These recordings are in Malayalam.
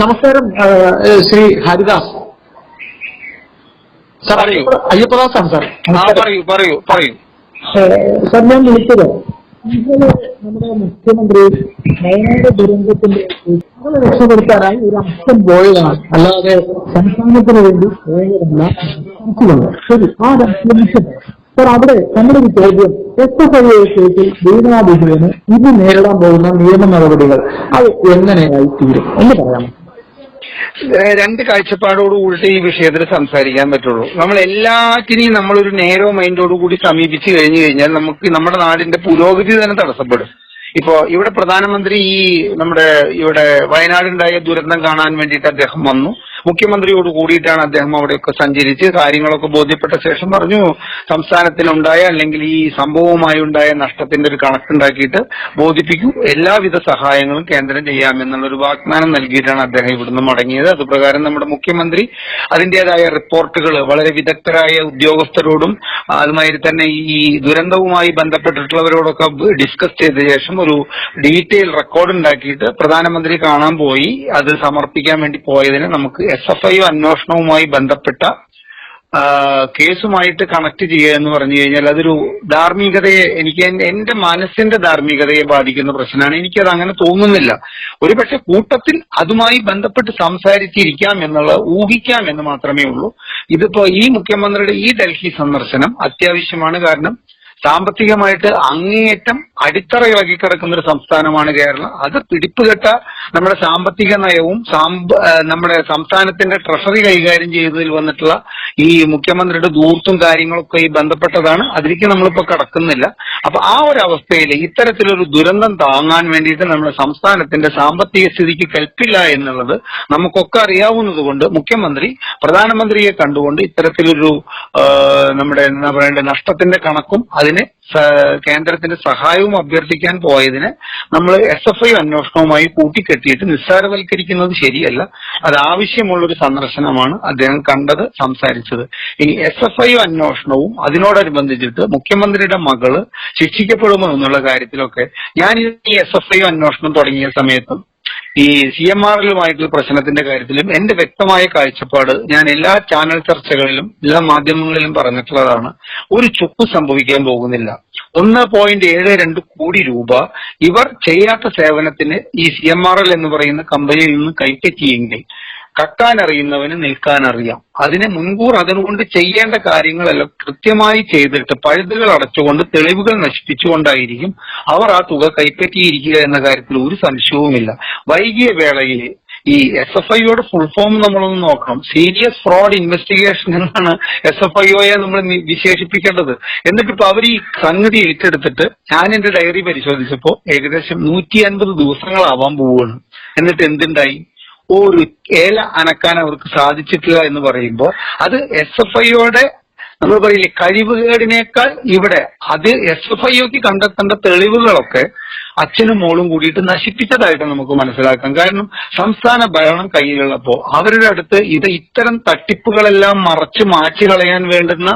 നമസ്കാരം ശ്രീ ഹരിദാസ്. അയ്യപ്പദാസാണ് സാർ. ആ പറയൂ പറയൂ പറയൂ. സാർ ഞാൻ വിളിച്ചത് നമ്മുടെ മുഖ്യമന്ത്രി വയനാട് ദുരന്തത്തിന്റെ രക്ഷപ്പെടുത്താനായി ഒരു അർത്ഥം പോയതാണ്. അല്ലാതെ സംസ്ഥാനത്തിന് വേണ്ടി പോയതല്ല ശരി ആ രാഷ്ട്രീയം സാർ അവിടെ നമ്മുടെ ഒരു ചോദ്യം. എസ് എഫ് ഐ കേസിൽ വീണാ വിജയന് ഇത് നേരിടാൻ പോകുന്ന നിയമ നടപടികൾ? അത് എങ്ങനെയായി തീരും? എന്ന് പറയാമോ? രണ്ട് കാഴ്ചപ്പാടോട് കൂടിയിട്ട് ഈ വിഷയത്തിൽ സംസാരിക്കാൻ പറ്റുള്ളൂ. നമ്മൾ എല്ലാറ്റിനെയും നമ്മളൊരു നേരോ മൈൻഡോട് കൂടി സമീപിച്ചു കഴിഞ്ഞു കഴിഞ്ഞാൽ നമുക്ക് നമ്മുടെ നാടിന്റെ പുരോഗതി തന്നെ തടസ്സപ്പെടും. ഇപ്പോ ഇവിടെ പ്രധാനമന്ത്രി ഈ നമ്മുടെ ഇവിടെ വയനാടുണ്ടായ ദുരന്തം കാണാൻ വേണ്ടിയിട്ട് അദ്ദേഹം വന്നു. മുഖ്യമന്ത്രിയോട് കൂടിയിട്ടാണ് അദ്ദേഹം അവിടെയൊക്കെ സഞ്ചരിച്ച് കാര്യങ്ങളൊക്കെ ബോധ്യപ്പെട്ട ശേഷം പറഞ്ഞു സംസ്ഥാനത്തിനുണ്ടായ അല്ലെങ്കിൽ ഈ സംഭവവുമായി ഉണ്ടായ നഷ്ടത്തിന്റെ ഒരു കണക്കുണ്ടാക്കിയിട്ട് ബോധിപ്പിക്കും. എല്ലാവിധ സഹായങ്ങളും കേന്ദ്രം ചെയ്യാമെന്നുള്ള ഒരു വാഗ്ദാനം നൽകിയിട്ടാണ് അദ്ദേഹം ഇവിടുന്ന് മടങ്ങിയത്. അതുപ്രകാരം നമ്മുടെ മുഖ്യമന്ത്രി അതിന്റേതായ റിപ്പോർട്ടുകൾ വളരെ വിദഗ്ധരായ ഉദ്യോഗസ്ഥരോടും അതുമാതിരി തന്നെ ഈ ദുരന്തവുമായി ബന്ധപ്പെട്ടിട്ടുള്ളവരോടൊക്കെ ഡിസ്കസ് ചെയ്ത ശേഷം ഒരു ഡീറ്റെയിൽ റെക്കോർഡ് ഉണ്ടാക്കിയിട്ട് പ്രധാനമന്ത്രി കാണാൻ പോയി. അത് സമർപ്പിക്കാൻ വേണ്ടി പോയതിനെ നമുക്ക് എസ് എഫ് ഐ അന്വേഷണവുമായി ബന്ധപ്പെട്ട കേസുമായിട്ട് കണക്ട് ചെയ്യുക എന്ന് പറഞ്ഞു കഴിഞ്ഞാൽ അതൊരു ധാർമ്മികതയെ എനിക്ക് എന്റെ- മനസ്സിന്റെ ധാർമ്മികതയെ ബാധിക്കുന്ന പ്രശ്നമാണ്. എനിക്കത് അങ്ങനെ തോന്നുന്നില്ല. ഒരുപക്ഷെ കൂട്ടത്തിൽ അതുമായി ബന്ധപ്പെട്ട് സംസാരിച്ചിരിക്കാം എന്നുള്ള ഊഹിക്കാം എന്ന് മാത്രമേ ഉള്ളൂ. ഇതിപ്പോ ഈ മുഖ്യമന്ത്രിയുടെ ഈ ഡൽഹി സന്ദർശനം അത്യാവശ്യമാണ്. കാരണം സാമ്പത്തികമായിട്ട് അങ്ങേയറ്റം അടിത്തറ ഇളകി കിടക്കുന്ന ഒരു സംസ്ഥാനമാണ് കേരളം. അത് പിടിപ്പുകെട്ട നമ്മുടെ സാമ്പത്തിക നയവും നമ്മുടെ സംസ്ഥാനത്തിന്റെ ട്രഷറി കൈകാര്യം ചെയ്തതിൽ വന്നിട്ടുള്ള ഈ മുഖ്യമന്ത്രിയുടെ ദൂർത്തും കാര്യങ്ങളൊക്കെ ഈ ബന്ധപ്പെട്ടതാണ്. അതിലേക്ക് നമ്മളിപ്പോ കടക്കുന്നില്ല. അപ്പൊ ആ ഒരു അവസ്ഥയിൽ ഇത്തരത്തിലൊരു ദുരന്തം താങ്ങാൻ വേണ്ടിയിട്ട് നമ്മുടെ സംസ്ഥാനത്തിന്റെ സാമ്പത്തിക സ്ഥിതിക്ക് കൽപ്പില്ല എന്നുള്ളത് നമുക്കൊക്കെ അറിയാവുന്നത് കൊണ്ട് മുഖ്യമന്ത്രി പ്രധാനമന്ത്രിയെ കണ്ടുകൊണ്ട് ഇത്തരത്തിലൊരു നമ്മുടെ എന്താ പറയേണ്ട നഷ്ടത്തിന്റെ കണക്കും അതിന് കേന്ദ്രത്തിന്റെ സഹായവും അഭ്യർത്ഥിക്കാൻ പോയതിന് നമ്മൾ എസ് എഫ് ഐ അന്വേഷണവുമായി കൂട്ടിക്കെട്ടിയിട്ട് നിസ്സാരവൽക്കരിക്കുന്നത് ശരിയല്ല. അത് ആവശ്യമുള്ള ഒരു സന്ദർശനമാണ് അദ്ദേഹം കണ്ടത് സംസാരിച്ചത്. ഇനി എസ് എഫ് ഐ അന്വേഷണവും അതിനോടനുബന്ധിച്ചിട്ട് മുഖ്യമന്ത്രിയുടെ മകൾ ശിക്ഷിക്കപ്പെടുമോ എന്നുള്ള കാര്യത്തിലൊക്കെ ഞാൻ ഈ എസ് എഫ് ഐ അന്വേഷണം തുടങ്ങിയ സമയത്തും ഈ സി എം ആറിലുമായിട്ടുള്ള പ്രശ്നത്തിന്റെ കാര്യത്തിലും എന്റെ വ്യക്തമായ കാഴ്ചപ്പാട് ഞാൻ എല്ലാ ചാനൽ ചർച്ചകളിലും എല്ലാ മാധ്യമങ്ങളിലും പറഞ്ഞിട്ടുള്ളതാണ്. ഒരു ചുക്ക് സംഭവിക്കാൻ പോകുന്നില്ല. ഒന്ന് പോയിന്റ് ഏഴ് രണ്ട് കോടി രൂപ ഇവർ ചെയ്യാത്ത സേവനത്തിന് ഈ സി എം ആർ എൽ എന്ന് പറയുന്ന കമ്പനിയിൽ നിന്ന് കൈപ്പറ്റിയെങ്കിൽ കക്കാൻ അറിയുന്നവന് നിൽക്കാൻ അറിയാം അതിനെ മുൻകൂർ അതുകൊണ്ട് ചെയ്യേണ്ട കാര്യങ്ങളെല്ലാം കൃത്യമായി ചെയ്തിട്ട് പഴുതുകൾ അടച്ചുകൊണ്ട് തെളിവുകൾ നശിപ്പിച്ചുകൊണ്ടായിരിക്കും അവർ ആ തുക കൈപ്പറ്റിയിരിക്കുക എന്ന കാര്യത്തിൽ ഒരു സംശയവുമില്ല. വൈകിയ വേളയിൽ ഈ എസ് എഫ് ഐയുടെ ഫുൾ ഫോം നമ്മളൊന്ന് നോക്കണം. സീരിയസ് ഫ്രോഡ് ഇൻവെസ്റ്റിഗേഷൻ എന്നാണ് എസ് എഫ് ഐഒയെ നമ്മൾ വിശേഷിപ്പിക്കേണ്ടത്. എന്നിട്ട് ഇപ്പൊ അവർ ഈ സംഗതി ഏറ്റെടുത്തിട്ട് ഞാൻ എന്റെ ഡയറി പരിശോധിച്ചപ്പോ ഏകദേശം നൂറ്റി അൻപത് ദിവസങ്ങളാവാൻ പോവുകയാണ്. എന്നിട്ട് എന്തുണ്ടായി? ഒരു ഏല അനക്കാൻ അവർക്ക് സാധിച്ചിട്ടില്ല എന്ന് പറയുമ്പോൾ അത് എസ് എഫ് ഐയുടെ നമ്മൾ പറയില്ലേ കഴിവുകേടിനേക്കാൾ ഇവിടെ അത് എസ് എഫ് ഐക്ക് കണ്ടെത്തേണ്ട തെളിവുകളൊക്കെ അച്ഛനും മോളും കൂടിയിട്ട് നശിപ്പിച്ചതായിട്ട് നമുക്ക് മനസ്സിലാക്കാം. കാരണം സംസ്ഥാന ഭരണം കയ്യിലുള്ളപ്പോ അവരുടെ അടുത്ത് ഇത് ഇത്തരം തട്ടിപ്പുകളെല്ലാം മറച്ചു മാറ്റി കളയാൻ വേണ്ടുന്ന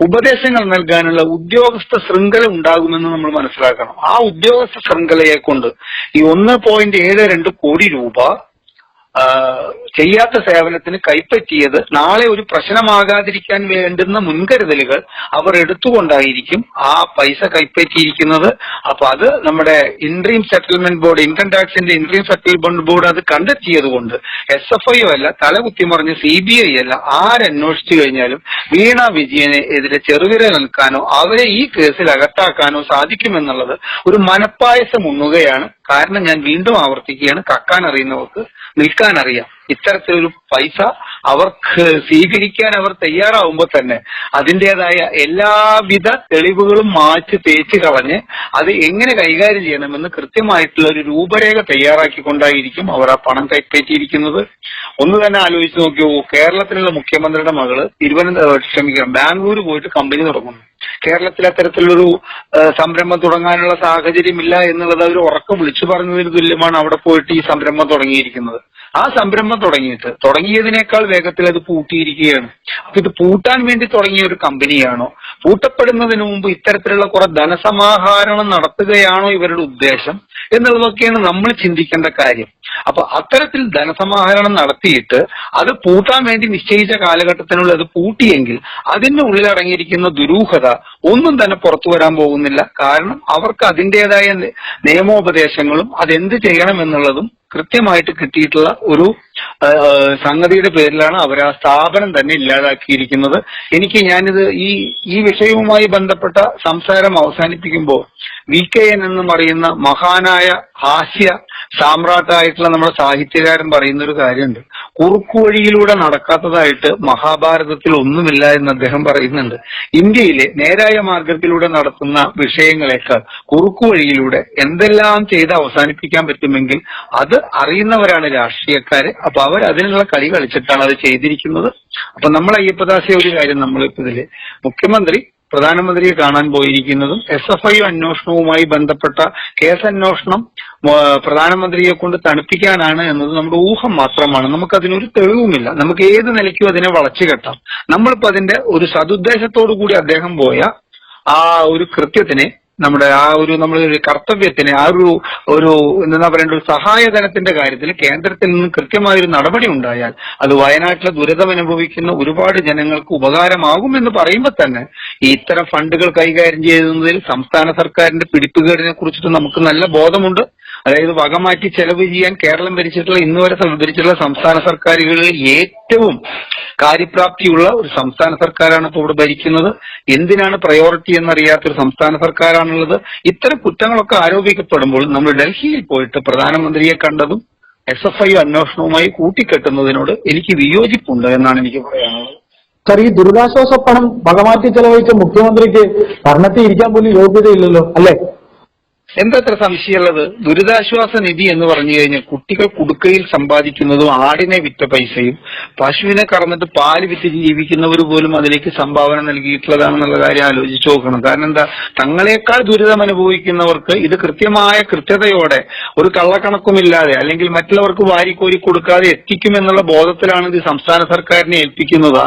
ഉപദേശങ്ങൾ നൽകാനുള്ള ഉദ്യോഗസ്ഥ ശൃംഖല ഉണ്ടാകുമെന്ന് നമ്മൾ മനസ്സിലാക്കണം. ആ ഉദ്യോഗസ്ഥ ശൃംഖലയെ കൊണ്ട് ഈ ഒന്ന് പോയിന്റ് ഏഴ് രണ്ട് കോടി രൂപ ചെയ്യാത്ത സേവനത്തിന് കൈപ്പറ്റിയത് നാളെ ഒരു പ്രശ്നമാകാതിരിക്കാൻ വേണ്ടുന്ന മുൻകരുതലുകൾ അവർ എടുത്തുകൊണ്ടായിരിക്കും ആ പൈസ കൈപ്പറ്റിയിരിക്കുന്നത്. അപ്പൊ അത് നമ്മുടെ ഇൻട്രീം സെറ്റിൽമെന്റ് ബോർഡ് ഇൻകം ടാക്സിന്റെ ഇൻട്രീം സെറ്റിൽമെന്റ് ബോർഡ് അത് കണ്ടെത്തിയത് കൊണ്ട് എസ് എഫ് ഐ അല്ല തലകുത്തിമറിഞ്ഞ് സി ബി ഐ അല്ല ആരന്വേഷിച്ചു കഴിഞ്ഞാലും വീണ വിജയനെ എതിരെ ചെറുവിര നിൽക്കാനോ അവരെ ഈ കേസിൽ അകത്താക്കാനോ സാധിക്കുമെന്നുള്ളത് ഒരു മനപ്പായസം ഉണ്ണുകയാണ് കാരണം ഞാൻ വീണ്ടും ആവർത്തിക്കുകയാണ്. കക്കാൻ അറിയുന്നവർക്ക് നിൽക്കാൻ അറിയാം. ഇത്തരത്തിലൊരു പൈസ അവർക്ക് സ്വീകരിക്കാൻ അവർ തയ്യാറാവുമ്പോൾ തന്നെ അതിന്റെതായ എല്ലാവിധ തെളിവുകളും മാറ്റി തേച്ച് കളഞ്ഞ് അത് എങ്ങനെ കൈകാര്യം ചെയ്യണമെന്ന് കൃത്യമായിട്ടുള്ള ഒരു രൂപരേഖ തയ്യാറാക്കിക്കൊണ്ടായിരിക്കും അവർ ആ പണം കൈപ്പറ്റിയിരിക്കുന്നത് ഒന്ന് തന്നെ ആലോചിച്ച് നോക്കിയോ കേരളത്തിലുള്ള മുഖ്യമന്ത്രിയുടെ മകൾ തിരുവനന്തപുരം ക്ഷമിക്കണം ബാംഗ്ലൂർ പോയിട്ട് കമ്പനി തുടങ്ങുന്നു. കേരളത്തിൽ അത്തരത്തിലൊരു സംരംഭം തുടങ്ങാനുള്ള സാഹചര്യമില്ല എന്നുള്ളത് അവർ ഉറക്കം വിളിച്ചു പറഞ്ഞതിന് തുല്യമാണ് അവിടെ പോയിട്ട് ഈ സംരംഭം തുടങ്ങിയിരിക്കുന്നത്. ആ സംരംഭം തുടങ്ങിയിട്ട് തുടങ്ങിയതിനേക്കാൾ വേഗത്തിൽ അത് പൂട്ടിയിരിക്കുകയാണ്. അപ്പൊ ഇത് പൂട്ടാൻ വേണ്ടി തുടങ്ങിയ ഒരു കമ്പനിയാണോ? പൂട്ടപ്പെടുന്നതിന് മുമ്പ് ഇത്തരത്തിലുള്ള കുറെ ധനസമാഹരണം നടത്തുകയാണോ ഇവരുടെ ഉദ്ദേശം എന്നുള്ളതൊക്കെയാണ് നമ്മൾ ചിന്തിക്കേണ്ട കാര്യം. അപ്പൊ അത്തരത്തിൽ ധനസമാഹരണം നടത്തിയിട്ട് അത് പൂട്ടാൻ വേണ്ടി നിശ്ചയിച്ച കാലഘട്ടത്തിനുള്ളിൽ അത് പൂട്ടിയെങ്കിൽ അതിന്റെ ഉള്ളിൽ അടങ്ങിയിരിക്കുന്ന ദുരൂഹത ഒന്നും തന്നെ പുറത്തു വരാൻ പോകുന്നില്ല. കാരണം അവർക്ക് അതിന്റെതായ നിയമോപദേശങ്ങളും അതെന്ത് ചെയ്യണം എന്നുള്ളതും കൃത്യമായിട്ട് കിട്ടിയിട്ടുള്ള ഒരു സംഗതിയുടെ പേരിലാണ് അവർ ആ സ്ഥാപനം തന്നെ ഇല്ലാതാക്കിയിരിക്കുന്നത്. എനിക്ക് ഞാനിത് ഈ ഈ വിഷയവുമായി ബന്ധപ്പെട്ട സംസാരം അവസാനിപ്പിക്കുമ്പോൾ വി കെ എൻ എന്ന് പറയുന്ന മഹാനായ ഹാസ്യ സാമ്രാട്ടായിട്ടുള്ള നമ്മുടെ സാഹിത്യകാരൻ പറയുന്ന ഒരു കാര്യമുണ്ട്. കുറുക്കു വഴിയിലൂടെ നടക്കാത്തതായിട്ട് മഹാഭാരതത്തിൽ ഒന്നുമില്ല എന്ന് അദ്ദേഹം പറയുന്നുണ്ട്. ഇന്ത്യയിലെ നേരായ മാർഗത്തിലൂടെ നടത്തുന്ന വിഷയങ്ങളെക്കാൾ കുറുക്കു വഴിയിലൂടെ എന്തെല്ലാം ചെയ്ത് അവസാനിപ്പിക്കാൻ പറ്റുമെങ്കിൽ അത് അറിയുന്നവരാണ് രാഷ്ട്രീയക്കാര്. അപ്പൊ അവർ അതിനുള്ള കളി കളിച്ചിട്ടാണ് അത് ചെയ്തിരിക്കുന്നത്. അപ്പൊ നമ്മൾ അയ്യപ്പദാസിയ ഒരു കാര്യം നമ്മളിപ്പോ ഇതിൽ മുഖ്യമന്ത്രി പ്രധാനമന്ത്രിയെ കാണാൻ പോയിരിക്കുന്നതും എസ് എഫ് ഐ അന്വേഷണവുമായി ബന്ധപ്പെട്ട കേസ് അന്വേഷണം പ്രധാനമന്ത്രിയെ കൊണ്ട് തണുപ്പിക്കാനാണ് എന്നത് നമ്മുടെ ഊഹം മാത്രമാണ്. നമുക്ക് അതിനൊരു തെളിവുമില്ല. നമുക്ക് ഏത് നിലയ്ക്കും അതിനെ വളച്ചു കെട്ടാം. നമ്മളിപ്പോ അതിന്റെ ഒരു സതുദ്ദേശത്തോടു കൂടി അദ്ദേഹം പോയ ആ ഒരു കൃത്യത്തിനെ നമ്മുടെ ആ ഒരു നമ്മൾ ഒരു കർത്തവ്യത്തിന് ആ ഒരു ഒരു എന്താ പറയേണ്ട ഒരു സഹായധനത്തിന്റെ കാര്യത്തിൽ കേന്ദ്രത്തിൽ നിന്ന് കൃത്യമായ ഒരു നടപടി ഉണ്ടായാൽ അത് വയനാട്ടിലെ ദുരിതമനുഭവിക്കുന്ന ഒരുപാട് ജനങ്ങൾക്ക് ഉപകാരമാകും എന്ന് പറയുമ്പോൾ തന്നെ ഇത്തരം ഫണ്ടുകൾ കൈകാര്യം ചെയ്യുന്നതിൽ സംസ്ഥാന സർക്കാരിന്റെ പിടിപ്പുകേടിനെ കുറിച്ചിട്ട് നമുക്ക് നല്ല ബോധമുണ്ട്. അതായത് വകമാറ്റി ചെലവ് ചെയ്യാൻ കേരളം ഭരിച്ചിട്ടുള്ള ഇന്ന് വരെ ഭരിച്ചിട്ടുള്ള സംസ്ഥാന സർക്കാരുകളിൽ ഏറ്റവും കാര്യപ്രാപ്തിയുള്ള ഒരു സംസ്ഥാന സർക്കാരാണ് ഇപ്പോൾ ഇവിടെ ഭരിക്കുന്നത്. എന്തിനാണ് പ്രയോറിറ്റി എന്നറിയാത്ത ഒരു സംസ്ഥാന സർക്കാരാണുള്ളത്? ഇത്തരം കുറ്റങ്ങളൊക്കെ ആരോപിക്കപ്പെടുമ്പോൾ നമ്മൾ ഡൽഹിയിൽ പോയിട്ട് പ്രധാനമന്ത്രിയെ കണ്ടതും എസ് എഫ് ഐ അന്വേഷണവുമായി കൂട്ടിക്കെട്ടുന്നതിനോട് എനിക്ക് വിയോജിപ്പുണ്ട് എന്നാണ് എനിക്ക് പറയാനുള്ളത്. സാർ ഈ ദുരിതാശ്വാസ പണം വകമാറ്റി ചെലവഴിച്ച മുഖ്യമന്ത്രിക്ക് ഭരണത്തിൽ ഇരിക്കാൻ പോലും യോഗ്യതയില്ലല്ലോ അല്ലേ? എന്താ സംശയമുള്ളത്? ദുരിതാശ്വാസ നിധി എന്ന് പറഞ്ഞു കഴിഞ്ഞാൽ കുട്ടികൾ കുടുക്കയിൽ സമ്പാദിക്കുന്നതും ആടിനെ വിറ്റ പൈസയും പശുവിനെ കറന്നിട്ട് പാൽ വിറ്റ് ജീവിക്കുന്നവർ പോലും അതിലേക്ക് സംഭാവന നൽകിയിട്ടുള്ളതാണെന്നുള്ള കാര്യം ആലോചിച്ച് നോക്കണം. കാരണം എന്താ? തങ്ങളെക്കാൾ ദുരിതം അനുഭവിക്കുന്നവർക്ക് ഇത് കൃത്യമായ കൃത്യതയോടെ ഒരു കള്ളക്കണക്കുമില്ലാതെ അല്ലെങ്കിൽ മറ്റുള്ളവർക്ക് വാരിക്കോരി കൊടുക്കാതെ എത്തിക്കുമെന്നുള്ള ബോധത്തിലാണ് ഇത് സംസ്ഥാന സർക്കാരിനെ ഏൽപ്പിക്കുന്നത്.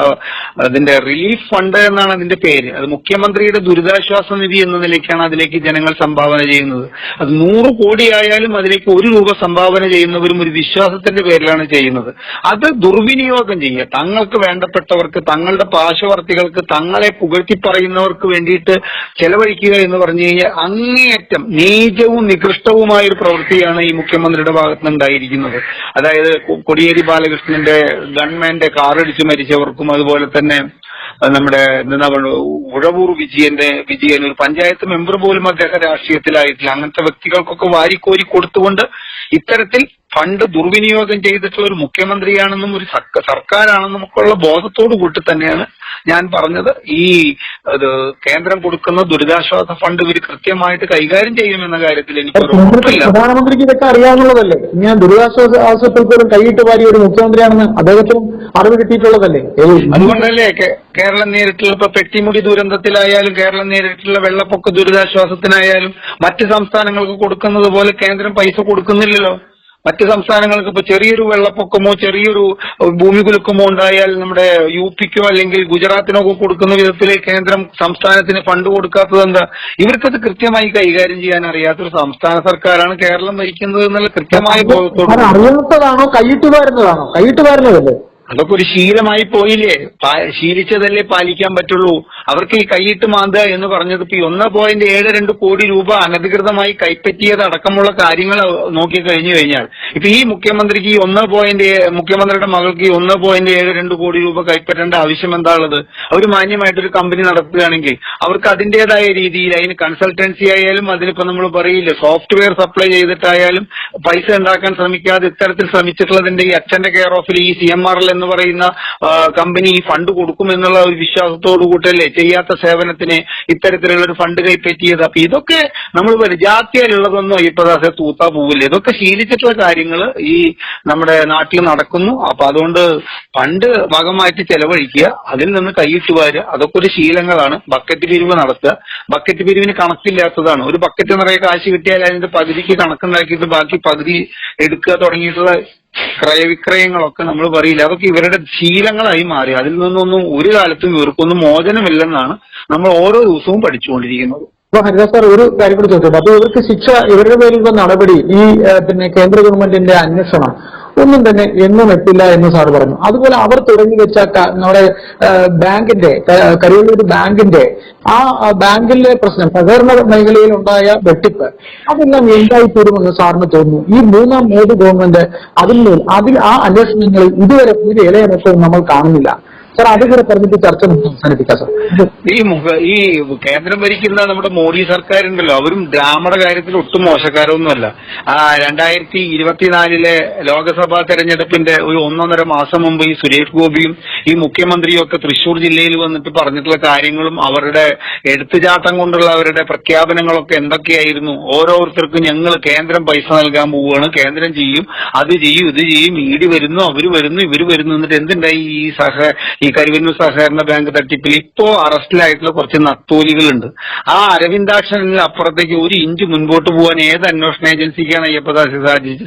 അതിന്റെ റിലീഫ് ഫണ്ട് എന്നാണ് അതിന്റെ പേര്. അത് മുഖ്യമന്ത്രിയുടെ ദുരിതാശ്വാസ നിധി എന്ന നിലയ്ക്കാണ് അതിലേക്ക് ജനങ്ങൾ സംഭാവന ചെയ്യുന്നത്. അത് നൂറ് കോടിയായാലും അതിലേക്ക് ഒരു രൂപ സംഭാവന ചെയ്യുന്നവരും ഒരു വിശ്വാസത്തിന്റെ പേരിലാണ് ചെയ്യുന്നത്. അത് ദുർവിനിയോഗം ചെയ്യുക. തങ്ങൾക്ക് വേണ്ടപ്പെട്ടവർക്ക് തങ്ങളുടെ പാർശ്വവർത്തികൾക്ക് തങ്ങളെ പുകഴ്ത്തി പറയുന്നവർക്ക് വേണ്ടിയിട്ട് ചെലവഴിക്കുക എന്ന് പറഞ്ഞു കഴിഞ്ഞാൽ അങ്ങേയറ്റം നീചവും നികൃഷ്ടവുമായ ഒരു പ്രവൃത്തിയാണ് ഈ മുഖ്യമന്ത്രിയുടെ ഭാഗത്ത് ഉണ്ടായിരിക്കുന്നത് അതായത് കൊടിയേരി ബാലകൃഷ്ണന്റെ ഗൺമാന്റെ കാറടിച്ച് മരിച്ചവർക്കും അതുപോലെ തന്നെ നമ്മുടെ എന്താ പറയുക ഉഴവൂർ വിജയന്റെ വിജയൻ ഒരു പഞ്ചായത്ത് മെമ്പർ പോലും അദ്ദേഹം രാഷ്ട്രീയത്തിലായിട്ടില്ല. അങ്ങനത്തെ വ്യക്തികൾക്കൊക്കെ വാരിക്കോരി കൊടുത്തുകൊണ്ട് ഇത്തരത്തിൽ ഫണ്ട് ദുർവിനിയോഗം ചെയ്തിട്ടുള്ള ഒരു മുഖ്യമന്ത്രിയാണെന്നും ഒരു സർക്ക- സർക്കാരാണെന്നും ഒക്കെ ഉള്ള ബോധത്തോടു കൂട്ടി തന്നെയാണ് ഞാൻ പറഞ്ഞത് ഈ കേന്ദ്രം കൊടുക്കുന്ന ദുരിതാശ്വാസ ഫണ്ട് ഇവർ കൃത്യമായിട്ട് കൈകാര്യം ചെയ്യുമെന്ന കാര്യത്തിൽ എനിക്ക് പ്രധാനമന്ത്രിക്ക് ഇതൊക്കെ അറിയാവുന്നതല്ലേ? ഞാൻ ദുരിതാശ്വാസ പോലും കൈയിട്ട് വാരിയ ഒരു മുഖ്യമന്ത്രിയാണെന്ന് അദ്ദേഹത്തിനും അറിവ് കിട്ടിയിട്ടുള്ളതല്ലേ? അതുകൊണ്ടല്ലേ കേരളം നേരിട്ടുള്ള ഇപ്പൊ പെട്ടിമുടി ദുരന്തത്തിലായാലും കേരളം നേരിട്ടുള്ള വെള്ളപ്പൊക്ക ദുരിതാശ്വാസത്തിനായാലും മറ്റ് സംസ്ഥാനങ്ങൾക്ക് കൊടുക്കുന്നത് പോലെ കേന്ദ്രം പൈസ കൊടുക്കുന്നില്ലല്ലോ. മറ്റ് സംസ്ഥാനങ്ങൾക്ക് ഇപ്പൊ ചെറിയൊരു വെള്ളപ്പൊക്കമോ ചെറിയൊരു ഭൂമി കുലുക്കമോ ഉണ്ടായാൽ നമ്മുടെ യു പിക്കോ അല്ലെങ്കിൽ ഗുജറാത്തിനോ കൊടുക്കുന്ന വിധത്തിൽ കേന്ദ്രം സംസ്ഥാനത്തിന് ഫണ്ട് കൊടുക്കാത്തത് എന്താ? ഇവർക്കത് കൃത്യമായി കൈകാര്യം ചെയ്യാൻ അറിയാത്തൊരു സംസ്ഥാന സർക്കാരാണ് കേരളം ഭരിക്കുന്നത് എന്നുള്ള കൃത്യമായ ബോധത്തോട് അറിയാത്തതാണോ കൈയിട്ട് വരുന്നതാണോ? കൈയിട്ട് വാരുന്നതല്ലേ? അതൊക്കെ ഒരു ശീലമായി പോയില്ലേ? ശീലിച്ചതല്ലേ പാലിക്കാൻ പറ്റുള്ളൂ? അവർക്ക് ഈ കൈയിട്ട് മാന്തുക എന്ന് പറഞ്ഞത് ഇപ്പൊ ഒന്ന് പോയിന്റ് ഏഴ് രണ്ട് കോടി രൂപ അനധികൃതമായി കൈപ്പറ്റിയത് അടക്കമുള്ള കാര്യങ്ങൾ നോക്കി കഴിഞ്ഞു കഴിഞ്ഞാൽ ഇപ്പൊ ഈ മുഖ്യമന്ത്രിക്ക് ഈ ഒന്ന് പോയിന്റ് മുഖ്യമന്ത്രിയുടെ മകൾക്ക് ഈ ഒന്ന് പോയിന്റ് ഏഴ് രണ്ട് കോടി രൂപ കൈപ്പറ്റേണ്ട ആവശ്യം എന്താ ഉള്ളത് അവർ മാന്യമായിട്ടൊരു കമ്പനി നടത്തുകയാണെങ്കിൽ അവർക്ക് അതിന്റേതായ രീതിയിൽ അതിന് കൺസൾട്ടൻസി ആയാലും അതിനിപ്പോ നമ്മൾ പറയില്ല സോഫ്റ്റ്വെയർ സപ്ലൈ ചെയ്തിട്ടായാലും പൈസ ഉണ്ടാക്കാൻ ശ്രമിക്കാതെ ഇത്തരത്തിൽ ശ്രമിച്ചിട്ടുള്ളതിന്റെ ഈ അച്ഛന്റെ കെയർ ഓഫിൽ ഈ സി എം ആർ എൽ എന്ന് പറയുന്ന കമ്പനി ഈ ഫണ്ട് കൊടുക്കുമെന്നുള്ള ഒരു വിശ്വാസത്തോടു കൂട്ടല്ലേ ചെയ്യാത്ത സേവനത്തിന് ഇത്തരത്തിലുള്ള ഒരു ഫണ്ട് കൈപ്പറ്റിയത്? അപ്പൊ ഇതൊക്കെ നമ്മൾ ജാത്തിയാലുള്ളതൊന്നും അയ്യപ്പദാസെ തൂത്താ പോവില്ല. ഇതൊക്കെ ശീലിച്ചിട്ടുള്ള കാര്യങ്ങൾ ഈ നമ്മുടെ നാട്ടിൽ നടക്കുന്നു. അപ്പൊ അതുകൊണ്ട് ഫണ്ട് ഭാഗമായിട്ട് ചെലവഴിക്കുക അതിൽ നിന്ന് കൈയിട്ട് വാരുക. അതൊക്കെ ഒരു ശീലങ്ങളാണ്. ബക്കറ്റ് പിരിവ് നടത്തുക. ബക്കറ്റ് പിരിവിന് കണക്കില്ലാത്തതാണ്. ഒരു ബക്കറ്റ് നിറയെ കാശ് കിട്ടിയാൽ അതിന്റെ പകുതിക്ക് കണക്കുണ്ടാക്കിയിട്ട് ബാക്കി പകുതി എടുക്കുക തുടങ്ങിയിട്ടുള്ള ക്രയവിക്രയങ്ങളൊക്കെ നമ്മൾ പറയില്ല. അതൊക്കെ ഇവരുടെ ശീലങ്ങളായി മാറി. അതിൽ നിന്നൊന്നും ഒരു കാലത്തും ഇവർക്കൊന്നും മോചനമില്ലെന്നാണ് നമ്മൾ ഓരോ ദിവസവും പഠിച്ചുകൊണ്ടിരിക്കുന്നത്. അപ്പൊ ഹരിദാസ് സാർ ഒരു കാര്യം കൂടി ചോദിച്ചോട്ടെ? അപ്പൊ ഇവർക്ക് ശിക്ഷ ഇവരുടെ പേരിലുള്ള നടപടി ഈ പിന്നെ കേന്ദ്ര ഗവൺമെന്റിന്റെ അന്വേഷണം ഒന്നും തന്നെ എന്നും എത്തില്ല എന്ന് സാർ പറഞ്ഞു. അതുപോലെ അവർ തുടങ്ങി വെച്ച നമ്മുടെ ബാങ്കിന്റെ കരുവല്ലൂർ ബാങ്കിന്റെ ആ ബാങ്കിലെ പ്രശ്നം സഹകരണ മേഖലയിൽ ഉണ്ടായ വെട്ടിപ്പ് അതെല്ലാം എന്തായി തീരുമെന്ന് സാറിന് തോന്നുന്നു. ഈ മൂന്നാം മോദി ഗവൺമെന്റ് അതിന്മേൽ അതിൽ ആ അന്വേഷണങ്ങളിൽ ഇതുവരെ ഒരു ഇലയിറക്കവും നമ്മൾ കാണുന്നില്ല. സാർ അതുകൂടെ പറഞ്ഞിട്ട് ചർച്ച അവസാനിപ്പിക്കാം സാർ. ഈ ഈ കേന്ദ്രം ഭരിക്കുന്ന നമ്മുടെ മോഡി സർക്കാരുണ്ടല്ലോ. അവരും ഡ്രാമയുടെ കാര്യത്തിൽ ഒട്ടും മോശക്കാരൊന്നുമല്ല. ആ രണ്ടായിരത്തി ഇരുപത്തിനാലിലെ ലോക്സഭാ തെരഞ്ഞെടുപ്പിന്റെ ഒരു ഒന്നൊന്നര മാസം മുമ്പ് ഈ സുരേഷ് ഗോപിയും ഈ മുഖ്യമന്ത്രിയും ഒക്കെ തൃശൂർ ജില്ലയിൽ വന്നിട്ട് പറഞ്ഞിട്ടുള്ള കാര്യങ്ങളും അവരുടെ എടുത്തുചാട്ടം കൊണ്ടുള്ള അവരുടെ പ്രഖ്യാപനങ്ങളൊക്കെ എന്തൊക്കെയായിരുന്നു? ഓരോരുത്തർക്കും ഞങ്ങൾ കേന്ദ്രം പൈസ നൽകാൻ പോവുകയാണ്. കേന്ദ്രം ചെയ്യും. അത് ചെയ്യും ഇത് ചെയ്യും. ഈടി വരുന്നു അവർ വരുന്നു ഇവർ വരുന്നു. എന്നിട്ട് എന്തുണ്ടായി? ഈ സഹ ഈ കരുവന്നൂർ സഹകരണ ബാങ്ക് തട്ടിപ്പിൽ ഇപ്പോ അറസ്റ്റിലായിട്ടുള്ള കുറച്ച് നത്തോലികളുണ്ട്. ആ അരവിന്ദാക്ഷനിൽ അപ്പുറത്തേക്ക് ഒരു ഇഞ്ച് മുൻപോട്ട് പോകാൻ ഏത് അന്വേഷണ ഏജൻസിക്കാണ് അയ്യപ്പദാസ്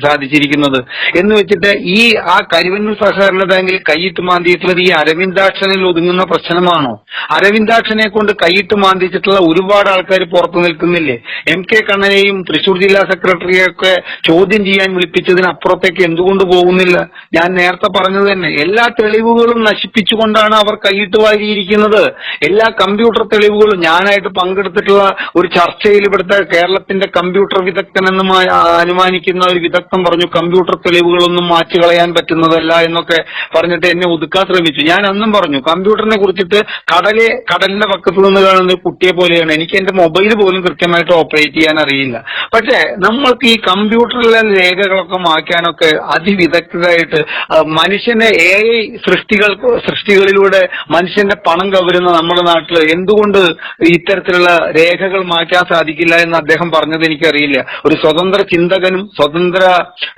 സാധിച്ചിരിക്കുന്നത്? എന്ന് വെച്ചിട്ട് ഈ ആ കരുവന്നൂർ സഹകരണ ബാങ്കിൽ കൈയിട്ട് മാന്തിയിട്ടുള്ളത് ഈ അരവിന്ദാക്ഷനിൽ ഒതുങ്ങുന്ന പ്രശ്നമാണോ? അരവിന്ദാക്ഷനെ കൊണ്ട് കൈയിട്ട് മാന്തിച്ചിട്ടുള്ള ഒരുപാട് ആൾക്കാർ പുറത്തു നിൽക്കുന്നില്ലേ? എം കെ കണ്ണനെയും തൃശൂർ ജില്ലാ സെക്രട്ടറിയൊക്കെ ചോദ്യം ചെയ്യാൻ വിളിപ്പിച്ചതിനപ്പുറത്തേക്ക് എന്തുകൊണ്ട് പോകുന്നില്ല? ഞാൻ നേരത്തെ പറഞ്ഞത് തന്നെ എല്ലാ തെളിവുകളും നശിപ്പിച്ചുകൊണ്ടാണ് അവർ കൈയിട്ട് വാരിയിരിക്കുന്നത്. എല്ലാ കമ്പ്യൂട്ടർ തെളിവുകളും ഞാനായിട്ട് പങ്കെടുത്തിട്ടുള്ള ഒരു ചർച്ചയിൽ ഇവിടുത്തെ കേരളത്തിന്റെ കമ്പ്യൂട്ടർ വിദഗ്ധൻ എന്ന് അനുമാനിക്കുന്ന ഒരു വിദഗ്ധൻ പറഞ്ഞു കമ്പ്യൂട്ടർ തെളിവുകളൊന്നും മാറ്റി കളയാൻ പറ്റുന്നതല്ല എന്നൊക്കെ പറഞ്ഞിട്ട് എന്നെ ഒതുക്കാൻ ശ്രമിച്ചു. ഞാൻ അന്നും പറഞ്ഞു കമ്പ്യൂട്ടറിനെ കുറിച്ചിട്ട് കടലെ കടലിന്റെ പക്കത്ത് നിന്ന് കാണുന്ന കുട്ടിയെ പോലെയാണ്. എനിക്ക് എന്റെ മൊബൈൽ പോലും കൃത്യമായിട്ട് ഓപ്പറേറ്റ് ചെയ്യാൻ അറിയില്ല. പക്ഷേ നമ്മൾക്ക് ഈ കമ്പ്യൂട്ടറിലെ രേഖകളൊക്കെ മാറ്റാനൊക്കെ അതിവിദഗ്ധരായിട്ട് മനുഷ്യനെ ഐ സൃഷ്ടികൾ സൃഷ്ടികളിലൂടെ മനുഷ്യന്റെ പണം കവരുന്ന നമ്മുടെ നാട്ടിൽ എന്തുകൊണ്ട് ഇത്തരത്തിലുള്ള രേഖകൾ മാറ്റാൻ സാധിക്കില്ല എന്ന് അദ്ദേഹം പറഞ്ഞത് എനിക്കറിയില്ല. ഒരു സ്വതന്ത്ര ചിന്തകനും സ്വതന്ത്ര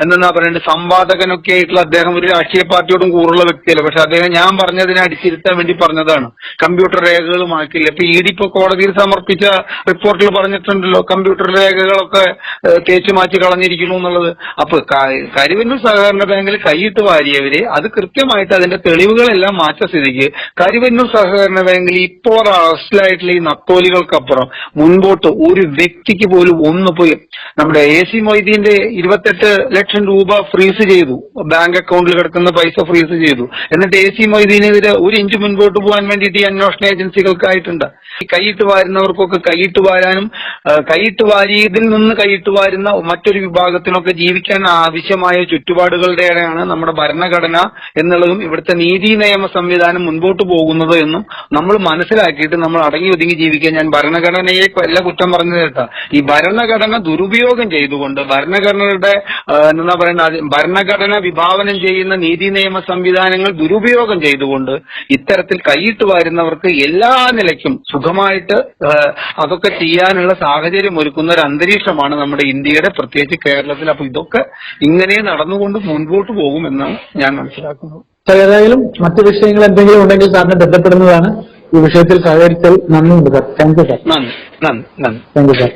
എന്താ പറയുന്നത് സംവാദകനൊക്കെ ആയിട്ടുള്ള അദ്ദേഹം ഒരു രാഷ്ട്രീയ പാർട്ടിയോടും കൂറുള്ള വ്യക്തിയല്ല. പക്ഷെ അദ്ദേഹം ഞാൻ പറഞ്ഞതിനെ അടിച്ചിരുത്താൻ വേണ്ടി പറഞ്ഞതാണ്. കമ്പ്യൂട്ടർ രേഖകൾ മാറ്റില്ല. ഇപ്പൊ ഇ ഡി ഇപ്പൊ കോടതിയിൽ സമർപ്പിച്ച റിപ്പോർട്ടിൽ പറഞ്ഞിട്ടുണ്ടല്ലോ കമ്പ്യൂട്ടർ രേഖകളൊക്കെ തേച്ചു മാറ്റി കളഞ്ഞിരിക്കുന്നു എന്നുള്ളത്. അപ്പൊ കരുവിന്റെ സഹകരണ ബാങ്കിൽ കൈയിട്ട് വാരിയവര് അത് കൃത്യമായിട്ട് അതിന്റെ തെളിവുകളെല്ലാം മാറ്റ സ്ഥിതിക്ക്. കരുവന്നൂർ സഹകരണ ബാങ്കിൽ ഇപ്പോൾ അറസ്റ്റിലായിട്ടുള്ള ഈ നത്തോലികൾക്കപ്പുറം മുൻപോട്ട് ഒരു വ്യക്തിക്ക് പോലും ഒന്ന് പോയി. നമ്മുടെ എ സി മൊയ്തീന്റെ ഇരുപത്തെട്ട് ലക്ഷം രൂപ ഫ്രീസ് ചെയ്തു. ബാങ്ക് അക്കൗണ്ടിൽ കിടക്കുന്ന പൈസ ഫ്രീസ് ചെയ്തു. എന്നിട്ട് എ സി മൊയ്തീനെതിരെ ഒരു ഇഞ്ച് മുൻപോട്ട് പോകാൻ വേണ്ടിയിട്ട് ഈ അന്വേഷണ ഏജൻസികൾക്കായിട്ടുണ്ട്. ഈ കൈയിട്ട് വാരുന്നവർക്കൊക്കെ കൈയിട്ട് വാരാനും കൈയിട്ട് വാരിയതിൽ നിന്ന് കൈയിട്ട് വാരുന്ന മറ്റൊരു വിഭാഗത്തിനൊക്കെ ജീവിക്കാൻ ആവശ്യമായ ചുറ്റുപാടുകളുടെയാണ് നമ്മുടെ ഭരണഘടന എന്നുള്ളതും ഇവിടുത്തെ നീതി നിയമ സംവിധാനം മുൻപോട്ട് പോകുന്നത് എന്നും നമ്മൾ മനസ്സിലാക്കിയിട്ട് നമ്മൾ അടങ്ങി ഒതുങ്ങി ജീവിക്കാൻ ഞാൻ ഭരണഘടനയെ വല്ല കുറ്റം പറഞ്ഞു കേട്ടാ. ഈ ഭരണഘടന ദുരുപയോഗം ചെയ്തുകൊണ്ട് ഭരണഘടനയുടെ എന്താ പറയുന്നത് ഭരണഘടന വിഭാവനം ചെയ്യുന്ന നീതി നിയമ സംവിധാനങ്ങൾ ദുരുപയോഗം ചെയ്തുകൊണ്ട് ഇത്തരത്തിൽ കൈയിട്ട് വരുന്നവർക്ക് എല്ലാ നിലയ്ക്കും സുഖമായിട്ട് അതൊക്കെ ചെയ്യാനുള്ള സാഹചര്യം ഒരുക്കുന്ന ഒരു അന്തരീക്ഷമാണ് നമ്മുടെ ഇന്ത്യയുടെ പ്രത്യേകിച്ച് കേരളത്തിൽ. അപ്പൊ ഇതൊക്കെ ഇങ്ങനെ നടന്നുകൊണ്ട് മുൻപോട്ട് പോകുമെന്നാണ് ഞാൻ മനസ്സിലാക്കുന്നത്. സാർ ഏതായാലും മറ്റു വിഷയങ്ങൾ എന്തെങ്കിലും ഉണ്ടെങ്കിൽ സാറിനെ ബന്ധപ്പെടുന്നതാണ്. ഈ വിഷയത്തിൽ സഹകരിച്ചതിൽ നന്ദിയുണ്ട് സാർ. Thank you sir. നന്ദി നന്ദി നന്ദി. Thank you sir.